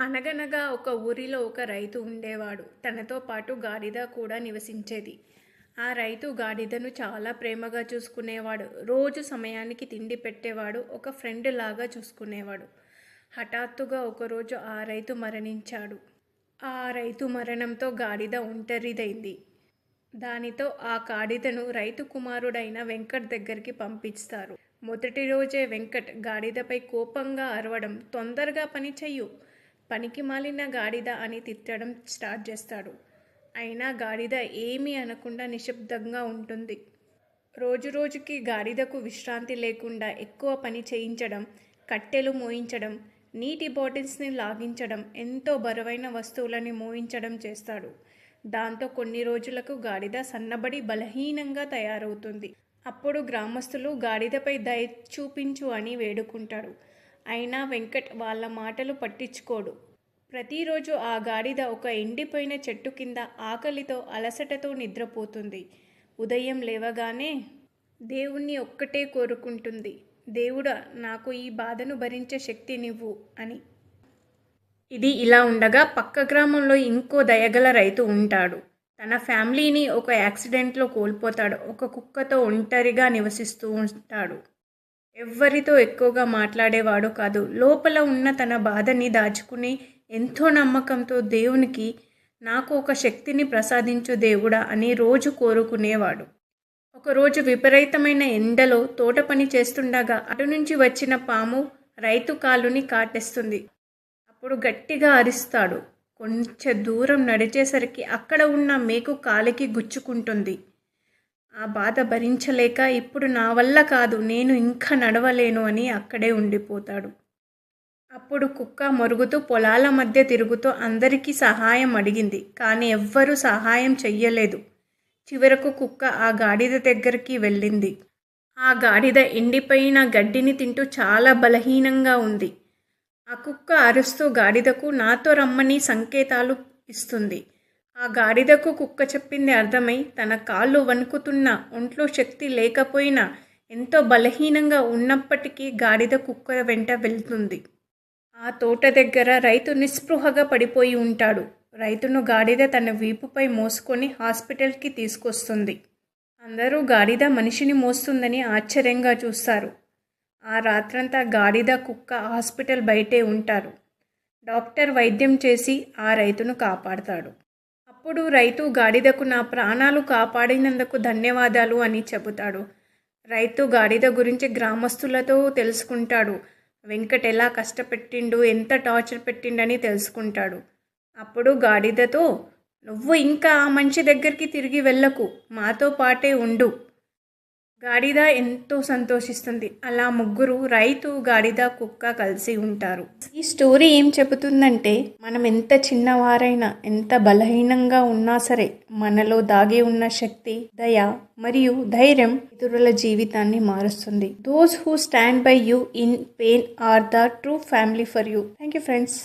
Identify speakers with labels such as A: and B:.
A: అనగనగా ఒక ఊరిలో ఒక రైతు ఉండేవాడు. తనతో పాటు గాడిద కూడా నివసించేది. ఆ రైతు గాడిదను చాలా ప్రేమగా చూసుకునేవాడు. రోజు సమయానికి తిండి పెట్టేవాడు. ఒక ఫ్రెండ్ లాగా చూసుకునేవాడు. హఠాత్తుగా ఒకరోజు ఆ రైతు మరణించాడు. ఆ రైతు మరణంతో గాడిద ఒంటరిదైంది. దానితో ఆ గాడిదను రైతు కుమారుడైన వెంకట్ దగ్గరికి పంపిస్తారు. మొదటి రోజే వెంకట్ గాడిదపై కోపంగా అరవడం తొందరగా పని చెయ్యు పనికి మాలిన గాడిద అని తిట్టడం స్టార్ట్ చేస్తాడు. అయినా గాడిద ఏమీ అనకుండా నిశ్శబ్దంగా ఉంటుంది. రోజు రోజుకి గాడిదకు విశ్రాంతి లేకుండా ఎక్కువ పని చేయించడం కట్టెలు మోయించడం నీటి బాటిల్స్ని లాగించడం ఎంతో బరువైన వస్తువులని మోయించడం చేస్తాడు. దాంతో కొన్ని రోజులకు గాడిద సన్నబడి బలహీనంగా తయారవుతుంది. అప్పుడు గ్రామస్తులు గాడిదపై దయ చూపించు అని వేడుకుంటాడు అయినా వెంకట్ వాళ్ళ మాటలు పట్టించుకోడు. ప్రతిరోజు ఆ గాడిద ఒక ఎండిపోయిన చెట్టు కింద ఆకలితో అలసటతో నిద్రపోతుంది. ఉదయం లేవగానే దేవుణ్ణి ఒక్కటే కోరుకుంటుంది. దేవుడా నాకు ఈ బాధను భరించే శక్తి నివ్వు అని. ఇది ఇలా ఉండగా పక్క గ్రామంలో ఇంకో దయగల రైతు ఉంటాడు. తన ఫ్యామిలీని ఒక యాక్సిడెంట్లో కోల్పోతాడు. ఒక కుక్కతో ఒంటరిగా నివసిస్తూ ఉంటాడు. ఎవ్వరితో ఎక్కువగా మాట్లాడేవాడు కాదు. లోపల ఉన్న తన బాధని దాచుకుని ఎంతో నమ్మకంతో దేవునికి నాకు ఒక శక్తిని ప్రసాదించు దేవుడా అని రోజు కోరుకునేవాడు. ఒకరోజు విపరీతమైన ఎండలో తోట పని చేస్తుండగా అటు నుంచి వచ్చిన పాము రైతు కాలుని కాటేస్తుంది. అప్పుడు గట్టిగా అరిస్తాడు. కొంచెం దూరం నడిచేసరికి అక్కడ ఉన్న మేకు కాలికి గుచ్చుకుంటుంది. ఆ బాధ భరించలేక ఇప్పుడు నా వల్ల కాదు నేను ఇంకా నడవలేను అని అక్కడే ఉండిపోతాడు. అప్పుడు కుక్క మొరుగుతూ పొలాల మధ్య తిరుగుతూ అందరికీ సహాయం అడిగింది కానీ ఎవ్వరూ సహాయం చెయ్యలేదు. చివరకు కుక్క ఆ గాడిద దగ్గరికి వెళ్ళింది. ఆ గాడిద ఎండిపోయిన గడ్డిని తింటూ చాలా బలహీనంగా ఉంది. ఆ కుక్క అరుస్తూ గాడిదకు నాతో రమ్మని సంకేతాలు ఇస్తుంది. ఆ గాడిదకు కుక్క చెప్పింది అర్థమై తన కాళ్ళు వణుకుతున్న ఒంట్లో శక్తి లేకపోయినా ఎంతో బలహీనంగా ఉన్నప్పటికీ గాడిద కుక్క వెంట వెళ్తుంది. ఆ తోట దగ్గర రైతు నిస్పృహగా పడిపోయి ఉంటాడు. రైతును గాడిద తన వీపుపై మోసుకొని హాస్పిటల్కి తీసుకొస్తుంది. అందరూ గాడిద మనిషిని మోస్తుందని ఆశ్చర్యంగా చూస్తారు. ఆ రాత్రంతా గాడిద కుక్క హాస్పిటల్ బయటే ఉంటారు. డాక్టర్ వైద్యం చేసి ఆ రైతును కాపాడతాడు. అప్పుడు రైతు గాడిదకు నా ప్రాణాలు కాపాడినందుకు ధన్యవాదాలు అని చెబుతాడు. రైతు గాడిద గురించి గ్రామస్తులతో తెలుసుకుంటాడు. వెంకట్ ఎలా కష్టపెట్టిండు ఎంత టార్చర్ పెట్టిండని తెలుసుకుంటాడు. అప్పుడు గాడిదతో నువ్వు ఇంకా ఆ మనిషి దగ్గరికి తిరిగి వెళ్ళకు. మాతో పాటే ఉండు. గాడిద ఎంతో సంతోషిస్తుంది. అలా ముగ్గురు రైతు గాడిద కుక్క కలిసి ఉంటారు. ఈ స్టోరీ ఏం చెబుతుందంటే మనం ఎంత చిన్నవారైనా ఎంత బలహీనంగా ఉన్నా సరే మనలో దాగి ఉన్న శక్తి దయ మరియు ధైర్యం ఇతరుల జీవితాన్ని మారుస్తుంది. Those who stand by you in pain are the true family for you thank you friends